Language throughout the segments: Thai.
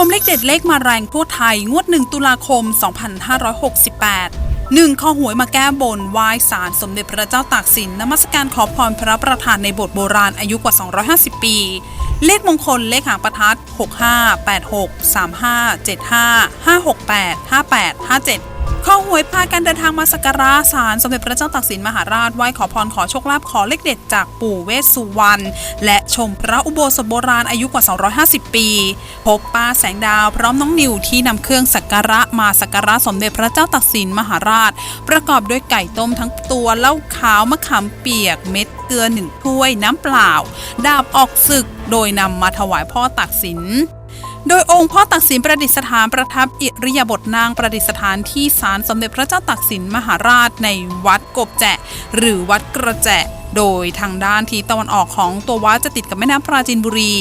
วมเลขเด็ดเลขมาแรงทั่วไทย งวด 1 ตุลาคม 2568 1. ข้อหวยมาแก้บนไหว้สารสมเด็จพระเจ้าตากสินนมัสการขอพรพระประธานในบทโบราณอายุกว่า 250 ปี เลขมงคลเลขหางประทัด 65 86 35 75 568 58 57 ข้อหวยพากันเดินทางมาสักการะศาลสมเด็จพระเจ้าตากสินมหาราชไหว้ขอพรขอโชคลาภขอเลขเด็ดจากปู่เวสสุวรรณและชมพระอุโบสถโบราณอายุกว่า 250 ปี พบป้าแสงดาวพร้อมน้องนิวที่นำเครื่องสักการะมาสักการะสมเด็จพระเจ้าตากสินมหาราช ประกอบด้วยไก่ต้มทั้งตัวเหล้าขาวมะขามเปียกเม็ดเกลือหนึ่งถ้วยน้ำเปล่า ดาบออกศึกโดยนำมาถวายพ่อตากสิน โดยองค์พ่อตักสินประดิษฐานประทับอิริยาบถนางประดิษฐานที่ศาลสมเด็จพระเจ้าตากสินมหาราชในวัดกบแจะหรือวัดกระแจะโดยทางด้านทิศตะวันออกของตัววัดจะติดกับแม่น้ำปราจีนบุรี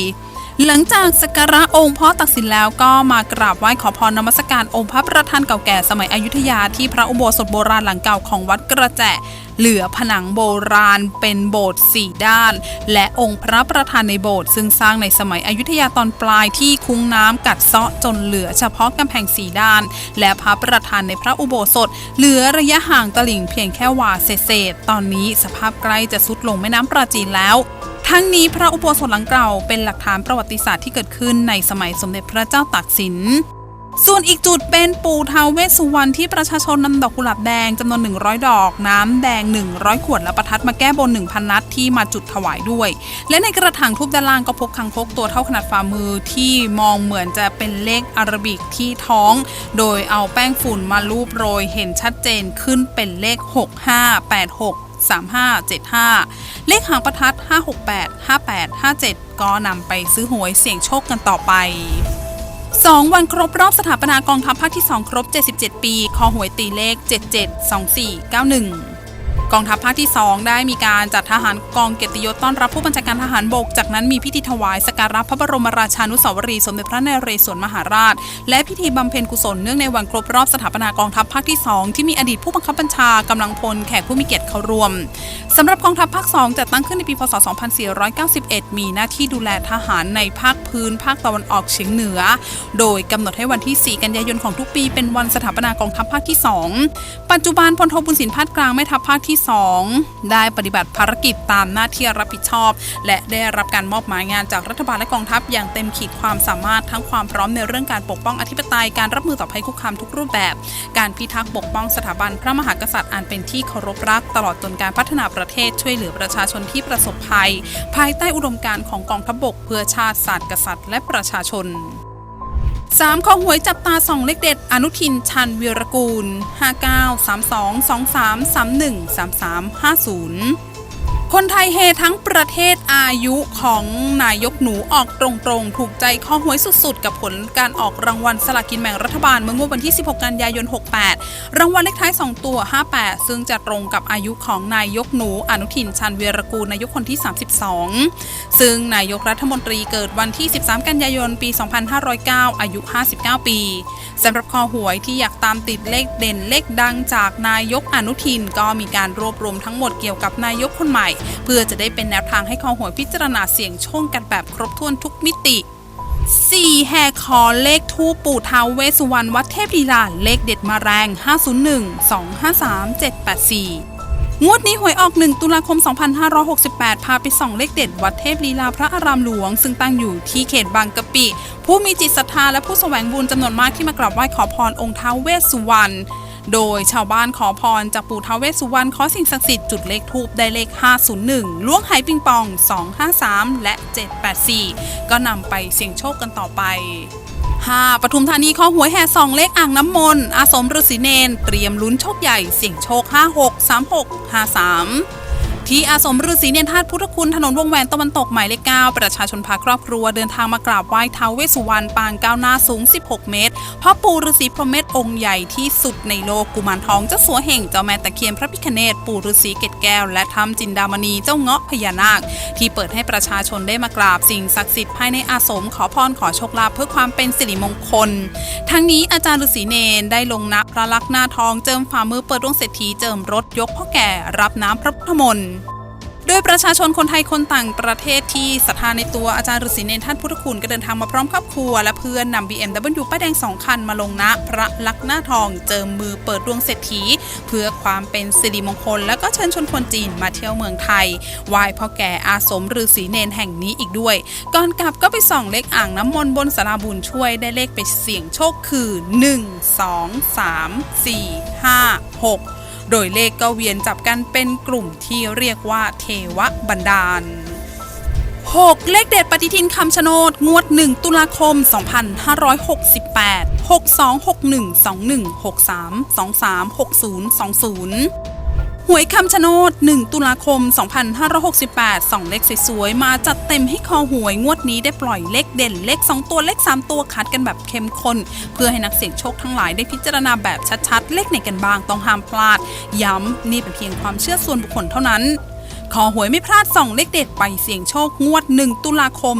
หลังจากสักการะองค์พ่อตักสินแล้วก็มากราบไหว้ขอพรนมัสการองค์พระประธานเก่าแก่สมัยอยุธยาที่พระอุโบสถโบราณหลังเก่าของวัดกระแจ เหลือผนังโบราณเป็นโบสถ์สี่ด้าน และองค์พระประธานในโบสถ์ซึ่งสร้างในสมัยอยุธยาตอนปลายที่คุ้งน้ำกัดเซาะจนเหลือเฉพาะกำแพงสี่ด้าน และพระประธานในพระอุโบสถ เหลือระยะห่างตลิ่งเพียงแค่วาเศษตอนนี้สภาพใกล้จะสุดลงแม่น้ำปราจีนแล้วทั้งนี้พระอุโบสถหลังเก่าเป็นหลักฐานประวัติศาสตร์ที่เกิดขึ้นในสมัยสมเด็จพระเจ้าตากสิน ส่วนอีกจุดเป็นปู่ท้าเวสุวรรณที่ประชาชนนำดอกกุหลาบแดงจำนวน 100 ดอก น้ำแดง 100 ขวดและประทัดมาแก้บน 1,000 นัดที่มาจุดถวายด้วย และในกระถางทูบด้านล่างก็พบคังคกตัวเท่าขนาดฝ่ามือที่มองเหมือนจะเป็นเลขอารบิกที่ท้อง โดยเอาแป้งฝุ่นมาลูบโรยเห็นชัดเจนขึ้นเป็นเลข 6586 3575 เลขหางประทัด 568 58 57 ก็นำไปซื้อหวยเสี่ยงโชคกันต่อไป 2 วันครบรอบสถาปนากองทัพภาคที่ 2 ครบ 77 ปี คอหวยตีเลข 772491 กองทัพภาคที่ 2 ได้มีการจัดทหารกองเกียรติยศต้อนรับผู้บัญชาการทหารบก จากนั้นมีพิธีถวายสการะพระบรมราชานุสาวรีย์สมเด็จพระนเรศวรมหาราช และพิธีบำเพ็ญกุศลเนื่องในวันครบรอบสถาปนากองทัพภาคที่ 2 ที่มีอดีตผู้บังคับบัญชากำลังพลแขกผู้มีเกียรติเข้าร่วมสำหรับกองทัพภาค 2 จัดตั้งขึ้นในปีพศ 2491 มีหน้าที่ดูแลทหารในภาคพื้นภาคตะวันออกเฉียงเหนือ โดยกำหนดให้วันที่ 4 กันยายนของทุกปี เป็นวันสถาปนากองทัพภาคที่ 2 ปัจจุบันพลโทบุญสินพาดกลางแม่ทัพภาคที่2 ได้ปฏิบัติภารกิจตามหน้าที่รับผิดชอบ และได้รับการมอบหมายงานจากรัฐบาลและกองทัพ อย่างเต็มขีดความสามารถทั้งความพร้อมในเรื่องการปกป้องอธิปไตยการรับมือต่อภัยคุกคามทุกรูปแบบ การพิทักษ์ปกป้องสถาบันพระมหากษัตริย์อันเป็นที่เคารพรัก ตลอดจนการพัฒนาประเทศช่วยเหลือประชาชนที่ประสบภัย ภายใต้อุดมการณ์ของกองทัพบกเพื่อชาติศาสตร์กษัตริย์ และประชาชน 3ของหวยจับตาสองเลขเด็ด อนุทินชันวีรกูล 59 32 23 31 33 50 คนไทยเฮทั้งประเทศอายุของนายกหนูออกตรงๆ ถูกใจข้อหวยสุดๆ กับผลการออกรางวัลสลากินแบ่งรัฐบาลเมื่องวดวันที่ 16 กันยายน 68 รางวัลเลขท้าย 2 ตัว 58 ซึ่งจะตรงกับอายุของนายกหนูอนุทินชันวีรกูลนายกคนที่ 32 ซึ่งนายกรัฐมนตรีเกิดวันที่ 13 กันยายน ปี 2509 อายุ 59 ปีสำหรับคอหวยที่อยากตามติดเลขเด่นเลขดังจากนายกอนุทินก็มีการรวบรวมทั้งหมดเกี่ยวกับนายกคนใหม่เพื่อจะได้เป็นแนวทางให้คอหวยพิจารณาเสี่ยงโชคกันแบบครบถ้วนทุกมิติ 4 แห่คอเลขทูปปู่ท้าวเวสสุวรรณวัดเทพลีลาเลขเด็ดมาแรง 501 253 784งวดนี้หวยออก 1 ตุลาคม 2568 พาไปส่องเลขเด็ดวัดเทพลีลาพระอารามหลวง ซึ่งตั้งอยู่ที่เขตบางกะปิ ผู้มีจิตศรัทธาและผู้แสวงบุญจำนวนมากที่มากราบไหว้ขอพรองค์ท้าวเวสสุวรรณ โดยชาวบ้านขอพรจากปู่ท้าวเวสสุวรรณขอสิ่งศักดิ์สิทธิ์จุดเลขทูบได้เลข 501 ล้วงไหปิงปอง 253 และ 784 ก็นำไปเสี่ยงโชคกันต่อไป 5. ปทุมธานีข้อหวยแห่สองเลขอ่างน้ำมนต์อาสมฤษีเนน เตรียมลุ้นโชคใหญ่เสี่ยงโชค 56 36 53 ที่อาสมฤาษีเนนธาตุพุทธคุณถนนวงแหวนตะวันตกหมายเลข9ประชาชนพาครอบครัวเดินทางมากราบไหว้ท้าวเวสสุวรรณปางก้าวหน้าสูง 16 เมตรพ่อปู่ฤาษีพรหมเมธองค์ใหญ่ที่สุดในโลกกุมารทองเจ้าสัวเห่งเจ้าแม่ตะเคียนพระพิคเนตปู่ฤาษีเกตแก้ว และถ้ำจินดามณีเจ้าเงาะพญานาค ที่เปิดให้ประชาชนได้มากราบสิ่งศักดิ์สิทธิ์ภายในอาสมขอพรขอโชคลาภเพื่อความเป็นสิริมงคล ทั้งนี้อาจารย์ฤาษีเนนได้ลงนับพระลักษณ์หน้าทองเจิมฝ่ามือเปิดดวงเศรษฐีเจิมรถยกพ่อแก่รับน้ำพระพุทธมนต์ โดยประชาชนคนไทยคนต่างประเทศที่ศรัทธาในตัวอาจารย์ฤาษีเนรท่านพุทธคุณก็เดินทางมาพร้อมครอบครัว และเพื่อนนำ BMW ป้ายแดง 2 คันมาลงณพระลักษณ์หน้าทองเจิมมือเปิดดวงเศรษฐี เพื่อความเป็นสิริมงคล แล้วก็เชิญชวนคนจีนมาเที่ยวเมืองไทยไหว้พ่อแก่อาสมฤาษีเนรแห่งนี้อีกด้วย ก่อนกลับก็ไปส่องเลขอ่างน้ำมนต์บนสาราบุญช่วยได้เลขไปเสี่ยงโชคคือ 1 2 3 4 5 6 โดยเลขก็เวียนจับกันเป็นกลุ่มที่เรียกว่าเทวบันดาล 6 เลขเด็ดปฏิทินคำชะโนดงวด 1 ตุลาคม 2568 6261 21 63 23 60 20 หวยคำชะโนด 1 ตุลาคม 2568 2 เลขสวยๆ มาจัดเต็มให้คอหวยงวดนี้ได้ปล่อยเลขเด่น เลข 2 ตัวเลข 3 ตัวคัดกันแบบเข้มข้น เพื่อให้นักเสี่ยงโชคทั้งหลายได้พิจารณาแบบชัดๆ เลขไหนกันบ้างต้องห้ามพลาด ย้ำ นี่เป็นเพียงความเชื่อส่วนบุคคลเท่านั้นขอหวยไม่พลาดส่องเลขเด็ดไปเสี่ยงโชคงวด 1 ตุลาคม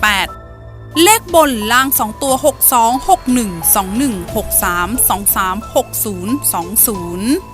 2568เลขบนล่าง 2 ตัว 62 61 21 63 23 60 20